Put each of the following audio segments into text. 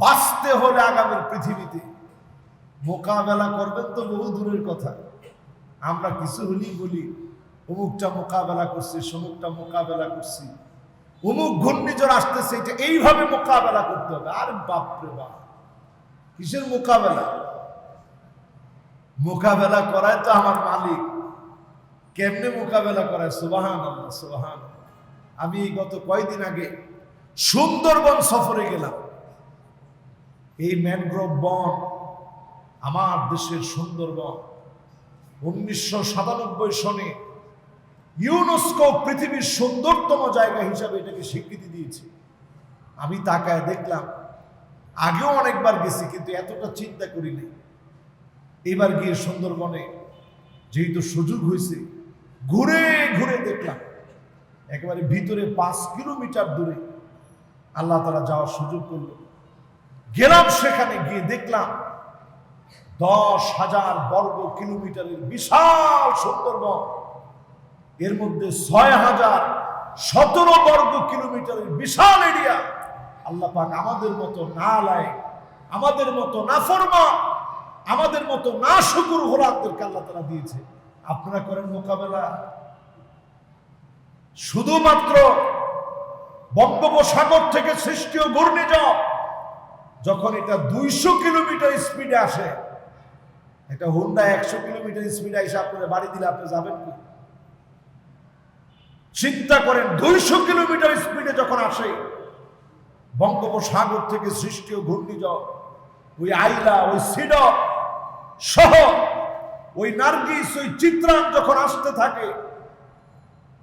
বাঁচতে হলে আগামীর পৃথিবীতে মোকাবেলা করবেন তো বহু দূরের কথা। আমরা কিছু হলেই বলি, অমুকটা মোকাবেলা করছি, সমুকটা মোকাবেলা করছি। অমুক ঘূর্ণিঝড় আসতেছে, এটা এইভাবে মোকাবেলা করতে হবে। আর বাপরে বাপ, কিসের মোকাবেলা? মোকাবেলা করায় তো আমার মালিক। কেমনে মোকাবেলা করায়? সুবাহান আল্লাহ সুবাহান আমি গত কয়দিন আগে সুন্দরবন সফরে গেলাম। এই ম্যানগ্রোভ বন আমার দেশের সুন্দরবন। উনিশশো সাতানব্বই সনে ইউনেস্কো পৃথিবীর সুন্দরতম জায়গা হিসাবে এটাকে স্বীকৃতি দিয়েছে। আমি তাকায় দেখলাম, আগেও অনেকবার গেছি, কিন্তু এতটা চিন্তা করিনি এবার গিয়ে সুন্দরবনে যেহেতু সুযোগ হয়েছে, ঘুরে ঘুরে দেখলাম, একেবারে ভিতরে পাঁচ কিলোমিটার দূরে আল্লাহ তালা যাওয়ার সুযোগ করল। গেলাম সেখানে গিয়ে দেখলাম দশ হাজার বর্গ কিলোমিটারের বিশাল সুন্দরবন। এর মধ্যে ছয় হাজার সতেরো বর্গ কিলোমিটারের বিশাল এরিয়া। আল্লাহ পাক আমাদের মতো না লাই, আমাদের মতো না ফরমা, আমাদের মতো না শুকুর ঘোরাকদেরকে আল্লাহ তারা দিয়েছে। আপনারা করেন মোকাবেলা। শুধুমাত্র বঙ্গোপসাগর থেকে সৃষ্টীয় ঘূর্ণিঝড় যখন এটা দুইশো কিলোমিটার স্পিডে আসে, এটা হুন্ডা একশো কিলোমিটার স্পিডে এসে আপনারা বাড়ি দিলে আপনি যাবেন কি? চিন্তা করেন, দুইশো কিলোমিটার স্পিডে যখন আসে, বঙ্গোপসাগর থেকে সৃষ্টি ও ঘূর্ণিঝড়, ওই আইলা, ওই সিড সহ, ওই নার্গিস, ওই চিত্রান যখন আসতে থাকে,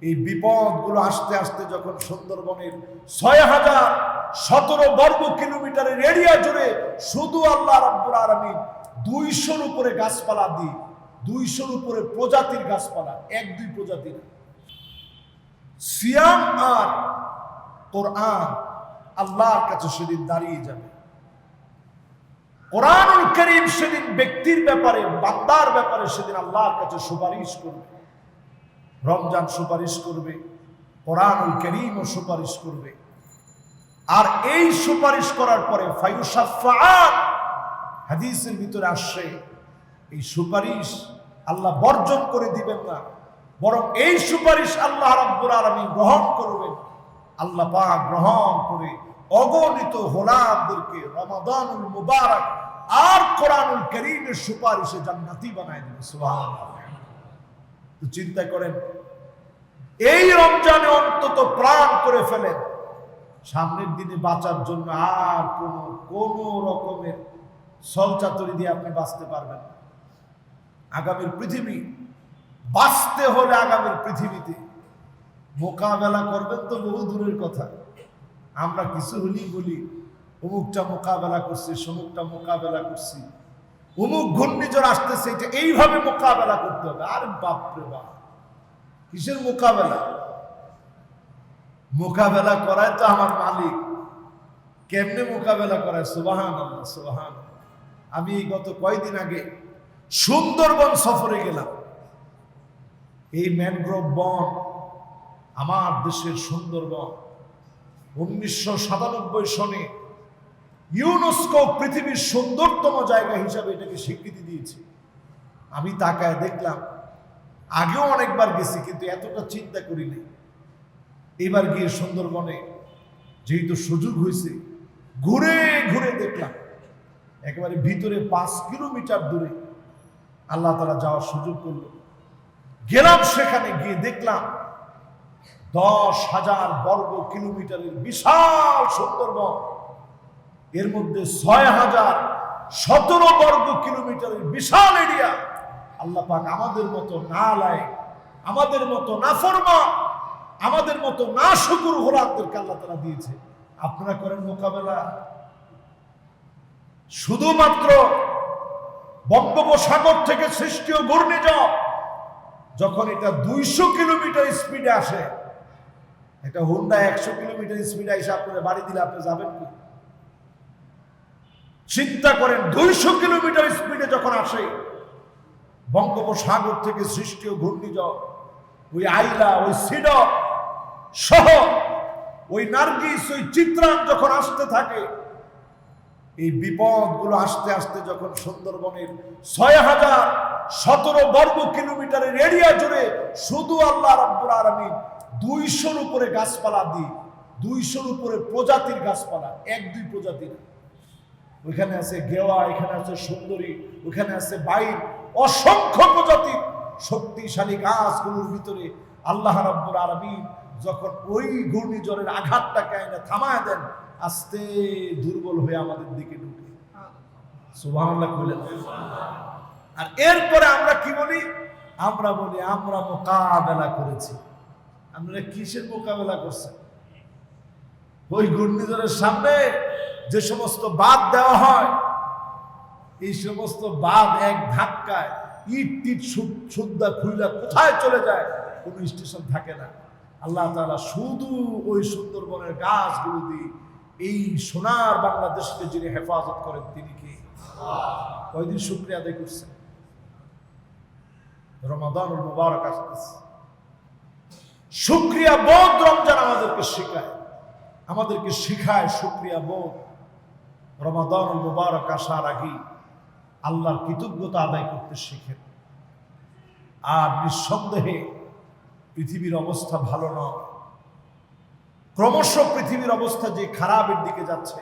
এই বিপদগুলো আসতে আসতে যখন সুন্দরবনের ছয় হাজার সতেরো বর্গ কিলোমিটারের এরিয়া জুড়ে শুধু আল্লাহ রাব্বুল আলামিন দুইশোর উপরে গাছপালা দিই দুইশোর উপরে প্রজাতির গাছপালা, এক, দুই প্রজাতির। সিয়াম আর কোরআন আল্লাহর কাছে সেদিন দাঁড়িয়ে যাবে। কোরআনুল করিম সেদিন ব্যক্তির ব্যাপারে, বান্দার ব্যাপারে সেদিন আল্লাহর কাছে সুপারিশ করবে। রমজান সুপারিশ করবে, কোরআনুল করিমও সুপারিশ করবে। আর এই সুপারিশ করার পরে হাদিসের ভিতরে আসছে, এই সুপারিশ আল্লাহ বর্জন করে দিবেন না, বরং এই সুপারিশ আল্লাহ রাব্বুল আলামিন গ্রহণ করবেন। আল্লাহ পাক গ্রহণ করে অগণিত হোলামদেরকে রমাদানুল মুবারক আর কোরআনুল করিমের সুপারিশে জান্নাতি বানায় দেবে, সুবহানাল্লাহ। চিন্তা করেন, এই রমজানে অন্তত প্রাণ করে ফেলেন সামনের দিনে বাঁচার জন্য আর কোন কোন রকমের সলচাতুরি দিয়ে আপনি বাঁচতে পারবেন না। আগামীর পৃথিবী, বাঁচতে হলে আগামীর পৃথিবীতে মোকাবেলা করবেন তো বহু দূরের কথা। আমরা কিছু হলেই বলি, অমুকটা মোকাবেলা করছি, সমুকটা মোকাবেলা করছি। অমুক ঘূর্ণিঝড় আসতেছে, এটা এইভাবে মোকাবেলা করতে হবে। আর বাপরে বাপ, কিসের মোকাবেলা? মোকাবেলা করায় তো আমার মালিক। কেমনে মোকাবেলা করায়? সুবাহান আল্লাহ সুবাহান আমি গত কয়দিন আগে সুন্দরবন সফরে গেলাম। এই ম্যানগ্রোভ বন আমার দেশের সুন্দরবন। উনিশশো সাতানব্বই সনে ইউনেস্কো পৃথিবীর সুন্দরতম জায়গা হিসাবে এটাকে স্বীকৃতি দিয়েছে। আমি তাকায় দেখলাম, আগেও অনেকবার গেছি, কিন্তু এতটা চিন্তা করিনি এবার গিয়ে সুন্দরবনে যেহেতু সুযোগ হয়েছে, ঘুরে ঘুরে দেখলাম। একেবারে ভিতরে পাঁচ কিলোমিটার দূরে আল্লাহ তালা যাওয়ার সুযোগ করল। গেলাম সেখানে গিয়ে দেখলাম দশ হাজার বর্গ কিলোমিটারের বিশাল সুন্দরবন। এর মধ্যে ছয় হাজার সতেরো বর্গ কিলোমিটারের বিশাল এরিয়া। আল্লাহ পাক আমাদের মতো না লাই আমাদের মতো না ফরমা আমাদের মতো না শুকুর ঘোরাকদেরকে আল্লাহ তারা দিয়েছে। আপনারা করেন মোকাবেলা। শুধুমাত্র বঙ্গোপসাগর থেকে সৃষ্টীয় ঘূর্ণিঝড়, যখন এটা দুইশো কিলোমিটার স্পিডে আসে, এটা হুন্ডা একশো কিলোমিটার স্পিডে এসে আপনারা বাড়ি দিলে আপনি যাবেন কি? চিন্তা করেন, দুইশো কিলোমিটার স্পিডে যখন আসে, বঙ্গোপসাগর থেকে সৃষ্টীয় ঘূর্ণিঝড়, ওই আইলা, ওই সিড সহ ওই নার্গিস, ওই চিত্রান যখন আসতে থাকে, এই বিপদগুলো আসতে আসতে যখন সুন্দরবনের ছয় হাজার সতেরো বর্গ কিলোমিটারের এরিয়া জুড়ে শুধু আল্লাহ রাব্বুল আলামিন দুইশোর উপরে গাছপালা দিই, দুইশোর উপরে প্রজাতির গাছপালা, এক, দুই প্রজাতির ওইখানে আছে গেওয়া, এখানে আছে সুন্দরী ওখানে আছে বাইর অসংখ্য প্রজাতির শক্তিশালী গাছগুলোর ভিতরে আল্লাহ রাব্বুল আলামিন যখন ওই ঘূর্ণিঝড়ের আঘাতটাকে আইনা থামায় দেন, আস্তে দুর্বল হয়ে আমাদের দিকে ঢুকে। আর এরপরে আমরা কি বলি? আমরা বলি, আমরা মোকাবেলা করেছি। আমরা কিসের মোকাবেলা করছেন? ওই ঘূর্ণিঝড়ের সামনে যে সমস্ত বাদ দেওয়া হয়, এই সমস্ত বাদ এক ধাক্কায় ইট টিট সু- সুদ্দা খুইলা কোথায় চলে যায়? কোনো স্টেশন থাকে না। আল্লাহ তাআলা শুধু ওই সুন্দরবনের গাছগুলো দিয়ে এই সোনার বাংলাদেশকে যিনি হেফাজত করেন তিনি কি? কয়দিন শুক্রিয়া আদায় করছেন? রমাদানুল মুবারক আসতেছে। শুক্রিয়া বোধ রমজান আমাদেরকে শেখায়। আমাদেরকে শেখায় শুক্রিয়া বোধ। রমাদানুল মুবারক আসার আগে আল্লাহর কৃতজ্ঞতা আদায় করতে শেখেন। আর নিঃসন্দেহে পৃথিবীর অবস্থা ভালো নয় ক্রমশ পৃথিবীর অবস্থা যে খারাপের দিকে যাচ্ছে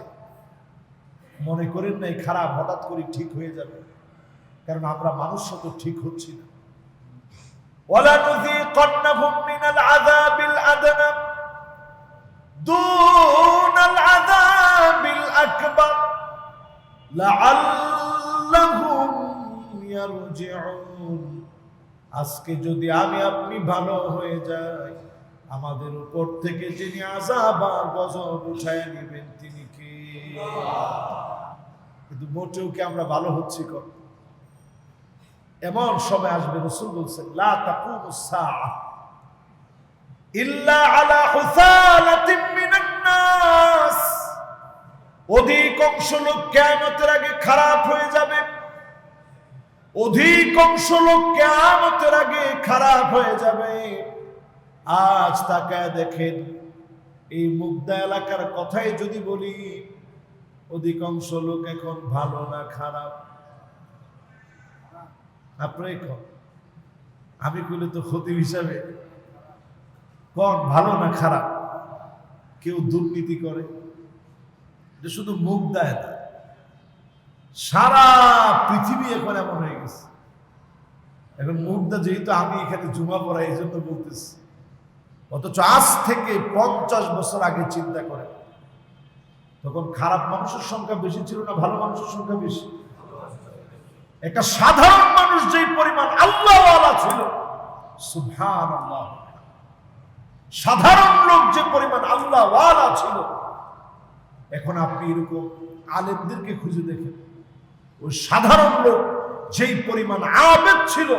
মনে করেন না এই খারাপ হঠাৎ করে ঠিক হয়ে যাবে কারণ আমরা মানুষ তো ঠিক হচ্ছি না ولنذيقنهم من العذاب الأدنى دون العذاب الأكبر لعلهم يرجعون আজকে যদি আমি আপনি ভালো হয়ে যাই, আমাদের উপর থেকে যিনি আজাব আর গজব উঠায় নেবেন তিনি কে? কিন্তু মোটেও কি আমরা ভালো হচ্ছি কত এমন সময় আসবে রসুল বলছেন, লা তাকুমু ইল্লা আলা হুসালাতিন মিনান নাস। অধিকাংশ লোক কিয়ামতের আগে খারাপ হয়ে যাবে। অধিকাংশ লোক কিয়ামতের আগে খারাপ হয়ে যাবে। আজ তাকায় দেখেন, এই মুগ্ধা এলাকার কথাই যদি বলি অধিকাংশ লোক এখন ভালো না খারাপ। আপনারাই কন, আমি কইলে তো ক্ষতি হিসাবে। কন, ভালো না খারাপ? কেউ দুর্নীতি করে। শুধু মুখ দেয় না, সারা পৃথিবী এখন এমন হয়ে এখন মুখটা যেহেতু আমি এখানে জুমা পড়াই, এই জন্য বলতেছি। অথচ আজ থেকে পঞ্চাশ বছর আগে চিন্তা করে তখন খারাপ মানুষের সংখ্যা বেশি ছিল না ভালো মানুষের সংখ্যা বেশি? একটা সাধারণ মানুষ যেই পরিমাণ আল্লাহওয়ালা ছিল সুবহান আল্লাহ সাধারণ লোক যে পরিমাণ আল্লাহওয়ালা ছিল, এখন আপনি এরকম আলেমদেরকে খুঁজে দেখেন। ওই সাধারণ লোক যেই পরিমাণ আবেদ ছিল,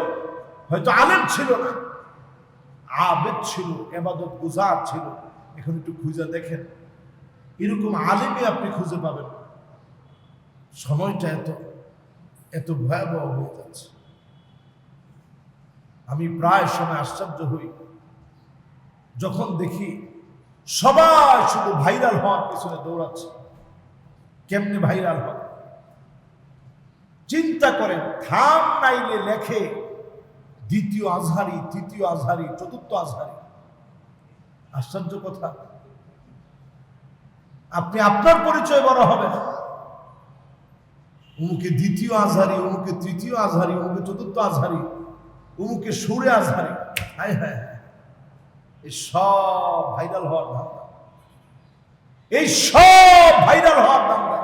হয়তো আলেম ছিল না আবেদ ছিল, এবাদত গুজার ছিল। এখন একটু খুঁজে দেখেন, এরকম আলেমই আপনি খুঁজে পাবেন। সময়টা এত এত ভয়াবহ হয়ে যাচ্ছে। আমি প্রায় সময় আশ্চর্য হই, যখন দেখি সবাই শুধু ভাইরাল হওয়ার পিছনে দৌড়াচ্ছে। কেমনে ভাইরাল হবে? চিন্তা করেন, থাম নাইলে লেখে, দ্বিতীয় আজহারি, তৃতীয় আজহারি, চতুর্থ আজহারি। আশ্চর্য কথা। আপনি আপনার পরিচয় বড় হবে উমুকে দ্বিতীয় আজহারি, উমুকে তৃতীয় আজহারি, উমুকে চতুর্থ আজহারি, উমুকে সুরে আজহারি। হায় হ্যাঁ। এই সব ভাইরাল হওয়ার ধান্দা এই সব ভাইরাল হওয়ার ধান্দা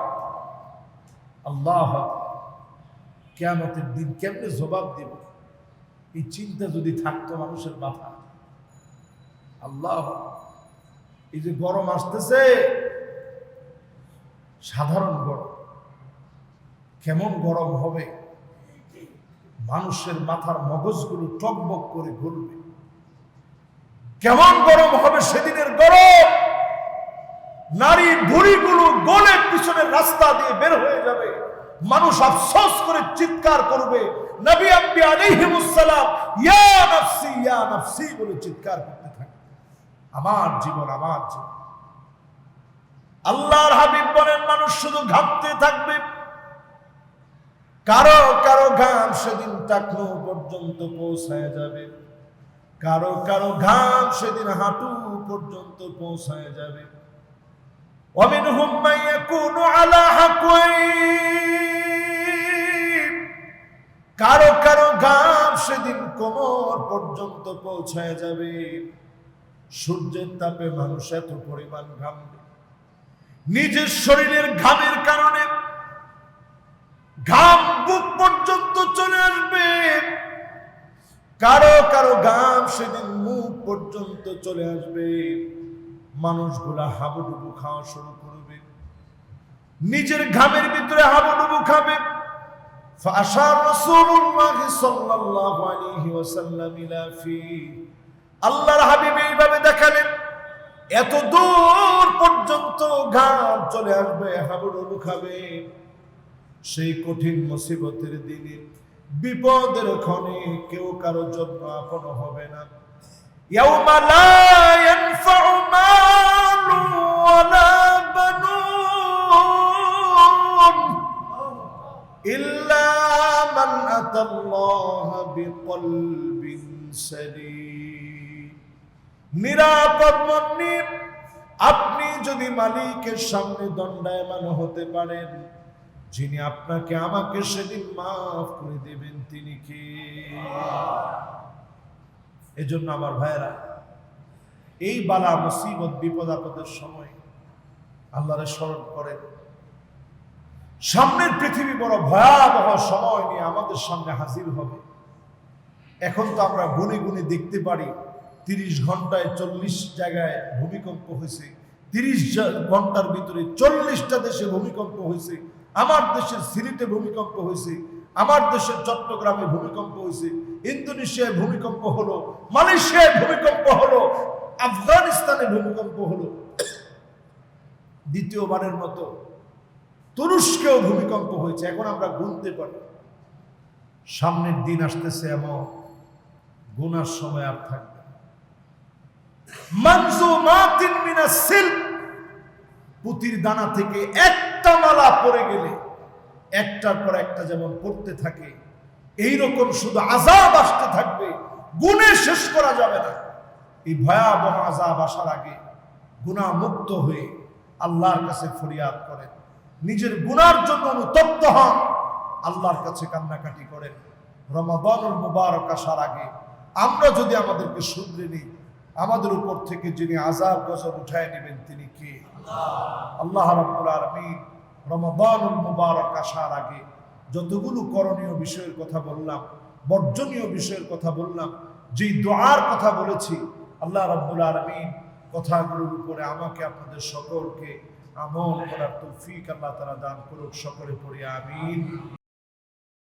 আল্লাহ কেমতের দিন কেমনে জবাব দেব? এই চিন্তা যদি থাকতো মানুষের মাথা আল্লাহ, এই যে গরম আসতেছে, সাধারণ গরম, কেমন গরম হবে? মানুষের মাথার মগজগুলো টকবক করে ঘুরবে। কেমন গরম হবে সেদিনের গরম? নারী বুড়িগুলো গলে পিছনের রাস্তা দিয়ে বের হয়ে যাবে। মানুষ আফসোস করে চিৎকার করবে, নবী আম্বি আলাইহিমুসসালাম, ইয়া নাফসি ইয়া নাফসি বলে চিৎকার করতে থাকে। আমার জীবন আমার জীবন। আল্লাহর হাবিব বলেন, মানুষ শুধু ঘামতে থাকবে। কারও কারও ঘাম সেদিন টাকনো পর্যন্ত পৌঁছায় যাবে। কারও কারও ঘাম সেদিন হাঁটু পর্যন্ত পৌঁছায় যাবে। ومنهم من يكون على حقوين কারো কারো ঘাম সেদিন কোমর পর্যন্ত পৌঁছায় যাবে সূর্যের তাপে মানুষ এত পরিমাণ ঘামবে নিজের শরীরের ঘামের কারণে ঘাম বুক পর্যন্ত চলে আসবে কারো কারো ঘাম সেদিন মুখ পর্যন্ত চলে আসবে মানুষগুলা হাবুডুবু খাওয়া শুরু করবে। নিজের ঘামের ভিতরে হাবুডুবু খাবে। আল্লাহর হাবিব এইভাবে দেখালেন, এত দূর পর্যন্ত ঘাম চলে আসবে, হাবুডুবু খাবে। সেই কঠিন মুসিবতের দিনে, বিপদের ক্ষণে কেউ কারও জন্য আপন হবে না। ইয়াউমা লা ইয়ানফাউ إلا من أتى الله بقلب سليم নিরাপদ মন নিয়ে আপনি যদি মালিকের সামনে দণ্ডায়মান হতে পারেন যিনি আপনাকে আমাকে সেদিন মাফ করে দেবেন তিনি কে এজন্য আমার ভাইয়েরা এই বালা মুসিবত, বিপদ আপদের সময় আল্লাহরে স্মরণ করেন। সামনের পৃথিবী বড় ভয়াবহ সময় নিয়ে আমাদের সামনে হাজির হবে। এখন তো আমরা গুনে গুনে দেখতে পারি, তিরিশ ঘন্টায় চল্লিশ জায়গায় ভূমিকম্প হয়েছে, তিরিশ ঘণ্টার ভিতরে চল্লিশটা দেশে ভূমিকম্প হয়েছে, আমার দেশের সিলেটে ভূমিকম্প হয়েছে, আমার দেশের চট্টগ্রামে ভূমিকম্প হয়েছে, ইন্দোনেশিয়ায় ভূমিকম্প হলো, মালয়েশিয়ায় ভূমিকম্প হলো আফগানিস্তানে ভূমিকম্প হলো। দ্বিতীয়বারের মতো তুরস্কেও ভূমিকম্প হয়েছে, এখন আমরা গুনতে পারি। সামনের দিন আসতেছে এমন, গুনার সময় আর থাকবে পুতির দানা থেকে একটা মালা পড়ে গেলে একটার পর একটা যেমন পড়তে থাকে এই রকম শুধু আজাব আসতে থাকবে, গুণে শেষ করা যাবে না। এই ভয়াবহ আজাব আসার আগে গুণা মুক্ত হয়ে আল্লাহর কাছে ফরিয়াদ করেন। নিজের গুনার জন্য অনুতপ্ত হন, আল্লাহর কাছে কান্নাকাটি করেন। রমাদানুল মুবারক আসার আগে আমরা যদি আমাদেরকে শুধরে নিই, আমাদের উপর থেকে যিনি আজাব গজব উঠায় নেবেন তিনি কে? আল্লাহ রাব্বুল আলামিন রমাদানুল মুবারক আসার আগে যতগুলো করণীয় বিষয়ের কথা বললাম, বর্জনীয় বিষয়ের কথা বললাম, যেই দোয়ার কথা বলেছি আল্লাহ রব্বুল আলমিন কথাগুলোর উপরে আমাকে আপনাদের সকলকে আমল করার তৌফিক আল্লাহ তারা দান করুক, সকলে পড়ি, আমিন।